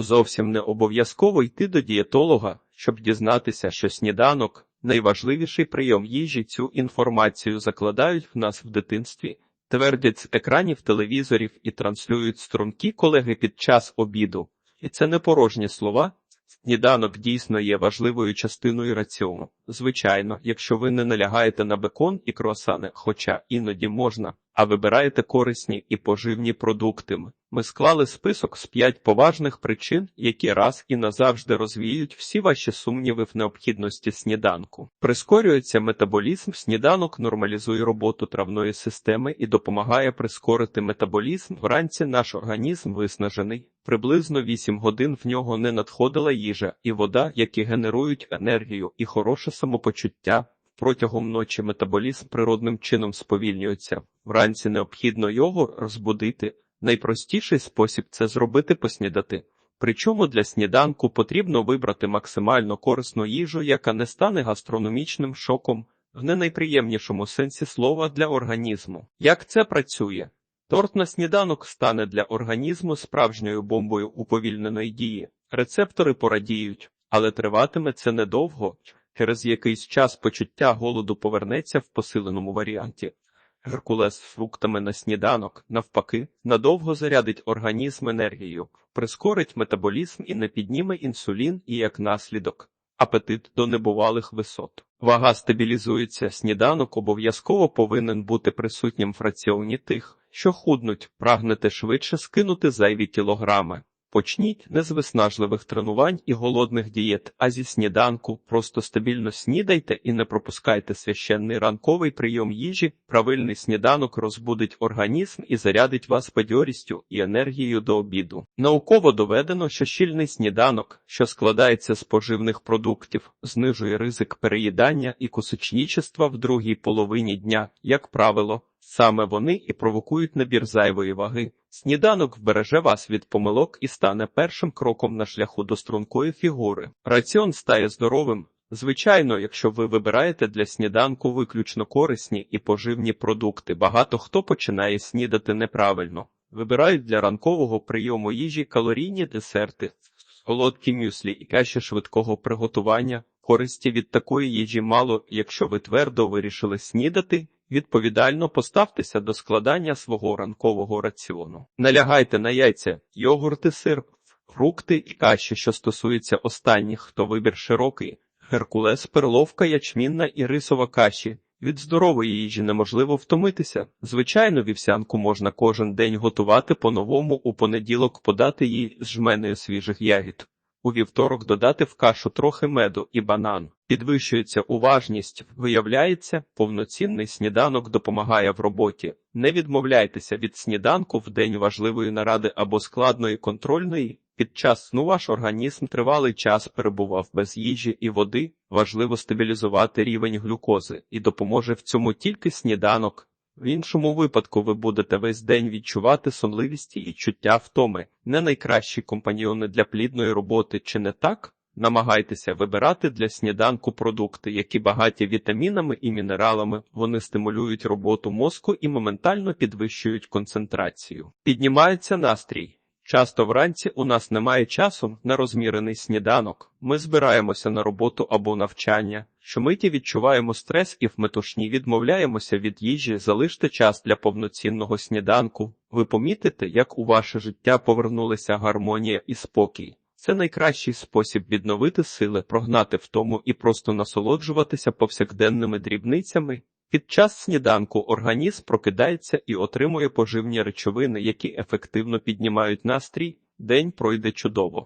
Зовсім не обов'язково йти до дієтолога, щоб дізнатися, що сніданок найважливіший прийом їжі. Цю інформацію закладають в нас в дитинстві, твердять з екранів телевізорів і транслюють струнки колеги під час обіду. І це не порожні слова. Сніданок дійсно є важливою частиною раціону. Звичайно, якщо ви не налягаєте на бекон і круасани, хоча іноді можна, а вибираєте корисні і поживні продукти. Ми склали список з п'ять поважних причин, які раз і назавжди розвіють всі ваші сумніви в необхідності сніданку. Прискорюється метаболізм, сніданок нормалізує роботу травної системи і допомагає прискорити метаболізм. Вранці наш організм виснажений. Приблизно 8 годин в нього не надходила їжа і вода, які генерують енергію і хороше самопочуття. Протягом ночі метаболізм природним чином сповільнюється. Вранці необхідно його розбудити. Найпростіший спосіб це зробити поснідати. Причому для сніданку потрібно вибрати максимально корисну їжу, яка не стане гастрономічним шоком в не найприємнішому сенсі слова для організму. Як це працює? Торт на сніданок стане для організму справжньою бомбою уповільненої дії. Рецептори порадіють, але триватиме це недовго. Через якийсь час почуття голоду повернеться в посиленому варіанті. Геркулес з фруктами на сніданок, навпаки, надовго зарядить організм енергією, прискорить метаболізм і не підніме інсулін і, як наслідок, апетит до небувалих висот. Вага стабілізується, сніданок обов'язково повинен бути присутнім в раціоні тих, що худнуть, прагнете швидше скинути зайві кілограми. Почніть не з виснажливих тренувань і голодних дієт, а зі сніданку. Просто стабільно снідайте і не пропускайте священний ранковий прийом їжі. Правильний сніданок розбудить організм і зарядить вас бадьорістю і енергією до обіду. Науково доведено, що щільний сніданок, що складається з поживних продуктів, знижує ризик переїдання і кусочнічества в другій половині дня, як правило. Саме вони і провокують набір зайвої ваги. Сніданок вбереже вас від помилок і стане першим кроком на шляху до стрункої фігури. Раціон стає здоровим. Звичайно, якщо ви вибираєте для сніданку виключно корисні і поживні продукти, багато хто починає снідати неправильно. Вибирають для ранкового прийому їжі калорійні десерти, солодкі мюслі і каші швидкого приготування. Користі від такої їжі мало, якщо ви твердо вирішили снідати. Відповідально поставтеся до складання свого ранкового раціону. Налягайте на яйця, йогурти, сир, фрукти і каші, що стосується останніх, хто вибір широкий, геркулес, перловка, ячмінна і рисова каші. Від здорової їжі неможливо втомитися. Звичайно, вівсянку можна кожен день готувати по-новому, у понеділок подати їй з жменею свіжих ягід. У вівторок додати в кашу трохи меду і банан. Підвищується уважність, виявляється, повноцінний сніданок допомагає в роботі. Не відмовляйтеся від сніданку в день важливої наради або складної контрольної. Під час сну ваш організм тривалий час перебував без їжі і води. Важливо стабілізувати рівень глюкози і допоможе в цьому тільки сніданок. В іншому випадку ви будете весь день відчувати сонливість і чуття втоми, не найкращі компаньйони для плідної роботи, чи не так? Намагайтеся вибирати для сніданку продукти, які багаті вітамінами і мінералами, вони стимулюють роботу мозку і моментально підвищують концентрацію. Піднімається настрій. Часто вранці у нас немає часу на розмірений сніданок. Ми збираємося на роботу або навчання. Щомиті відчуваємо стрес і в метушні відмовляємося від їжі, залиште час для повноцінного сніданку. Ви помітите, як у ваше життя повернулися гармонія і спокій. Це найкращий спосіб відновити сили, прогнати втому і просто насолоджуватися повсякденними дрібницями. Під час сніданку організм прокидається і отримує поживні речовини, які ефективно піднімають настрій. День пройде чудово.